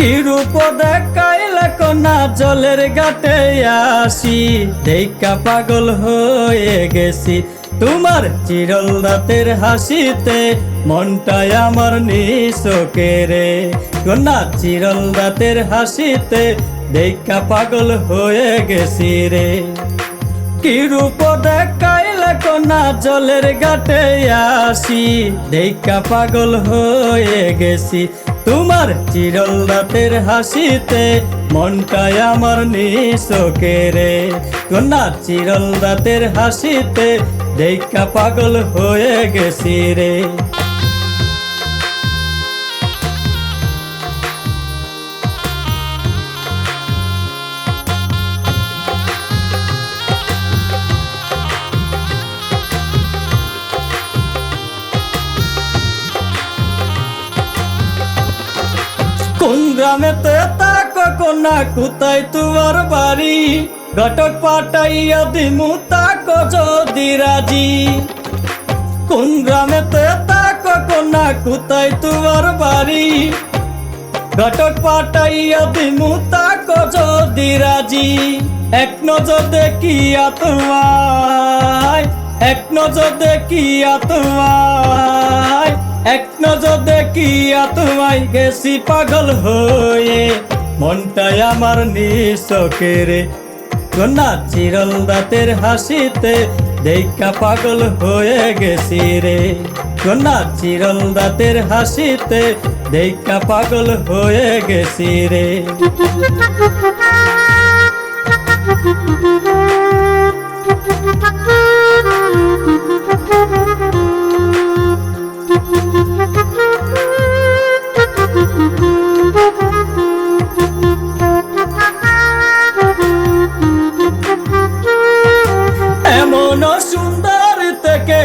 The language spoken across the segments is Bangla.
কি রূপ দেখাইলে কন্যা জলের ঘাটে আসি। দেখা পাগল হয়ে গেছি তোমার চিরল দাঁতের হাসিতে মনটাই আমার নিশোকে রে। কন্যা চিরল দাঁতের হাসিতে দেখা পাগল হয়ে গেছি রে। কি রূপ দেখাইলে কন্যা জলের ঘাটে আসি। দেখা পাগল হয়ে গেছি তোমার চিরল দাঁতের হাসিতে মনটাই আমার নিশোকে রে তোমার চিরল রাতের হাসিতে দেখা পাগল হয়ে গেছি রে। কোন গ্রামেতে তাকো কোনা কোথায় তোমার বাড়ি? ঘটক পাটাইয়া দিমু তাকো যদি রাজি। কোন গ্রামেতে তাকো কোনা কোথায় তোমার বাড়ি? ঘটক পাটাইয়া দিমু তাকো যদি রাজি। এক নজর দেখিয়া তোমায় এক নজর দেখিয়া তোমায় এক নজর দেখিয়া তোমায় গেছি পাগল হয়ে। মনটাই আমার নিশকে রে। কন্যা চিরল দাঁতের হাসিতে দেখা পাগল হয়ে গেছি রে। কন্যা চিরল দাঁতের হাসিতে দেখা পাগল হয়ে গেছি রে।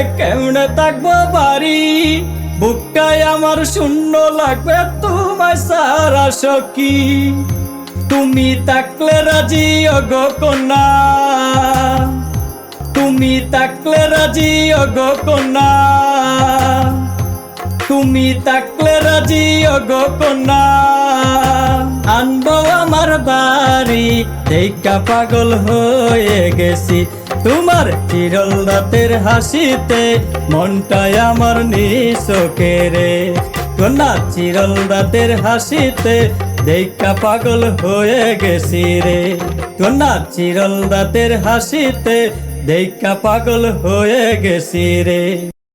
কেমনে থাকব বাড়ি? বুকটাই আমার শূন্য লাগবে, তোমায় সারা সখী। তুমি থাকলে রাজি অগ কন্যা। তুমি থাকলে রাজি অগ কন্যা। তুমি থাকলে রাজি অগ কন্যা। আনব আমার বাড়ি, দেখা পাগল হয়ে গেছি। তোমার চিরল রাতের হাসিতে মনটাই আমার নিশোকে রে। কন্যা চিরল রাতের হাসিতে, দেখা পাগল হয়ে গেছি রে। কন্যা চিরল রাতের হাসিতে, দেখা পাগল হয়ে গেছি রে।